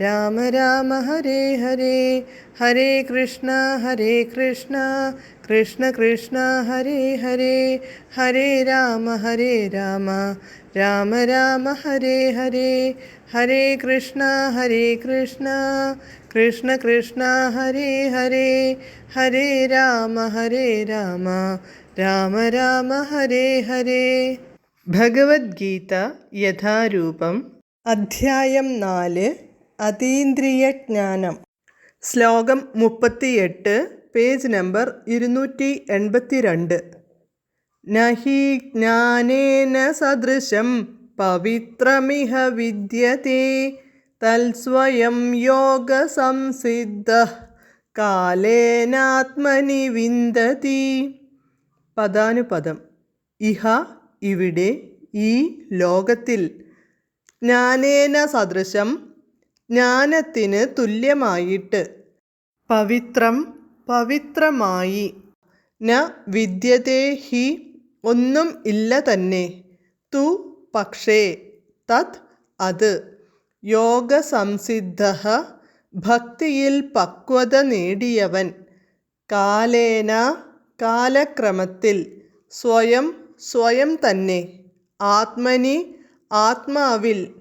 രാമ രാമ ഹരേ ഹരേ. ഹരേ കൃഷ്ണ ഹരേ കൃഷ്ണ. കൃഷ്ണ കൃഷ്ണ ഹരേ ഹരേ. ഹരേ രാമ ഹരേ രാമ. രാമ രാമ ഹരേ ഹരേ. ഹരേ കൃഷ്ണ ഹരേ കൃഷ്ണ. കൃഷ്ണ കൃഷ്ണ ഹരേ ഹരേ. ഹരേ രാമ ഹരേ രാമ. രാമ രാമ ഹരേ ഹരേ. ഭഗവത്ഗീത യഥാരൂപം. അധ്യായം നാല്. അതീന്ദ്രിയജ്ഞാനം. ശ്ലോകം മുപ്പത്തിയെട്ട് പേജ് നമ്പർ ഇരുന്നൂറ്റി എൺപത്തി രണ്ട് നഹി ജ്ഞാനേന സദൃശം പവിത്രമിഹ വിദ്യത്തെ തൽസ്വയം യോഗ സംസിദ്ധ കാലേനാത്മനി വിന്ദതി. പദാനുപദം ഇഹ ഇവിടെ ഈ ലോകത്തിൽ ജ്ഞാനേന സദൃശം ജ്ഞാനത്തിന് തുല്യമായിട്ട്. പവിത്രം പവിത്രമായി. ന വിദ്യതേ ഹി ഒന്നും ഇല്ല തന്നെ. തു പക്ഷേ തത് അത്. യോഗ സംസിദ്ധ ഭക്തിയിൽ പക്വത നേടിയവൻ. കാലേന കാലക്രമത്തിൽ സ്വയം സ്വയം തന്നെ. ആത്മനി ആത്മാവിൽ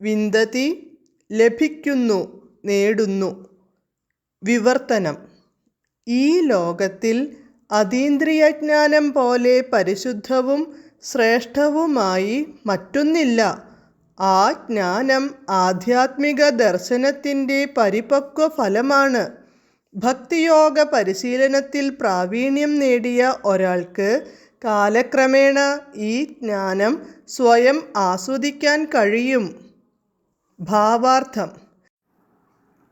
വിന്തതി ലഭിക്കുന്നു നേടുന്നു. വിവർത്തനം. ഈ ലോകത്തിൽ അതീന്ദ്രിയജ്ഞാനം പോലെ പരിശുദ്ധവും ശ്രേഷ്ഠവുമായി മറ്റൊന്നില്ല. ആ ജ്ഞാനം ആധ്യാത്മിക ദർശനത്തിന്റെ പരിപക്വ ഫലമാണ്. ഭക്തിയോഗ പരിശീലനത്തിൽ പ്രാവീണ്യം നേടിയ ഒരാൾക്ക് കാലക്രമേണ ഈ ജ്ഞാനം സ്വയം ആസ്വദിക്കാൻ കഴിയും. ഭാവാർത്ഥം.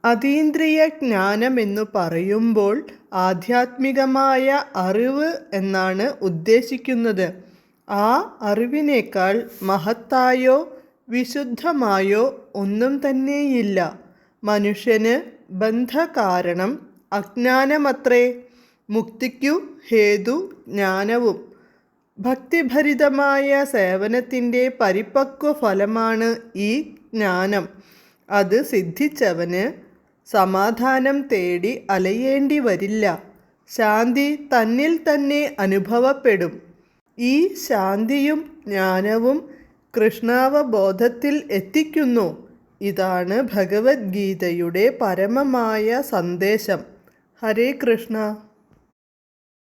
അതീന്ദ്രിയ ജ്ഞാനമെന്നു പറയുമ്പോൾ ആധ്യാത്മികമായ അറിവ് എന്നാണ് ഉദ്ദേശിക്കുന്നത്. ആ അറിവിനേക്കാൾ മഹത്തായോ വിശുദ്ധമായോ ഒന്നും തന്നെയില്ല. മനുഷ്യന് ബന്ധകാരണം അജ്ഞാനമത്രേ. മുക്തിക്കു ഹേതു ജ്ഞാനവും. ഭക്തിഭരിതമായ സേവനത്തിന്റെ പരിപക്വ ഫലമാണ് ഈ ജ്ഞാനം. അത് സിദ്ധിച്ചവന് സമാധാനം തേടി അലയേണ്ടി വരില്ല. ശാന്തി തന്നിൽ തന്നെ അനുഭവപ്പെടും. ഈ ശാന്തിയും ജ്ഞാനവും കൃഷ്ണാവബോധത്തിൽ എത്തിക്കുന്നു. ഇതാണ് ഭഗവത്ഗീതയുടെ പരമമായ സന്ദേശം. ഹരേ കൃഷ്ണ.